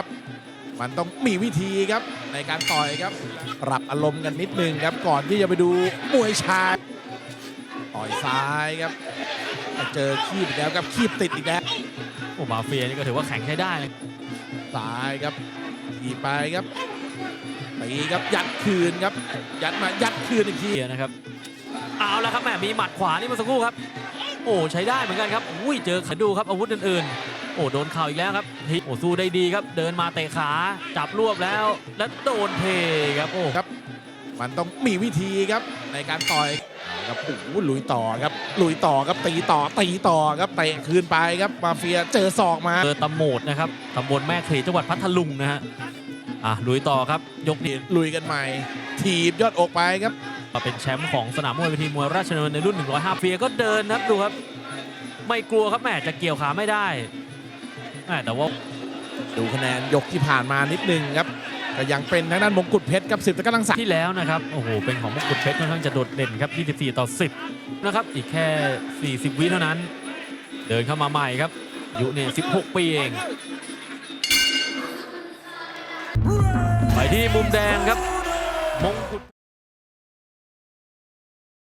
ครับมันต้องมีวิธีครับในการต่อยครับ ปรับอารมณ์กันนิดนึงครับ ก่อนที่จะไปดูมวยชายต่อยซ้ายครับเจอคีบอีกแล้วครับคีบติดอีกแล้วโอ้มาเฟียนี่ก็ถือว่าแข็งใช้ได้นะซ้ายครับทีบไปครับตีครับยัดคืนครับ ยัดมายัดคืนอีกทีเฟียนะครับเอาละครับแหมมีหมัดขวานี่เมื่อสักครู่ครับ โอ้ใช้ได้เหมือนกันครับอุ้ยเจอขันดูครับอาวุธอื่นๆ โอ้โดนเข่าอีกแล้วครับทีโอ้สู้ได้ดีครับ เดินมาเตะขาจับรวบแล้ว แล้วโดนเทครับโอ้ครับ มันต้องมีวิธีครับในการต่อยเอาครับโอ้โหลุยต่อครับลุยต่อครับตีต่อตีต่อครับเตะคืนไปครับมาเฟียเจอศอกมาเจอตำโหมดนะครับตำบลแม่ขลีจังหวัดพัทลุงนะฮะอะลุยต่อครับยกนี้ลุยกันใหม่ ถีบยอดอกไปครับมาเป็นแชมป์ของสนามมวยเวทีมวยราชดำเนินในรุ่น 105 เฟียก็เดินนะครับดูครับ ไม่กลัวครับแหมจะเกี่ยวขาไม่ได้ แหมแต่ว่าดูคะแนนยกที่ผ่านมานิดนึงครับก็ยังเป็นทางด้านมงกุฎเพชรกับสิบตะกรังสาที่แล้วนะครับโอ้โหเป็นของมงกุฎเพชรค่อนข้างจะโดดเด่นครับ 24 ต่อ 10 นะครับ อีกแค่ 40 วิเท่านั้น เดินเข้ามาใหม่ครับอายุเนี่ย 16 ปีเองไปที่มุมแดงครับ มงกุฎ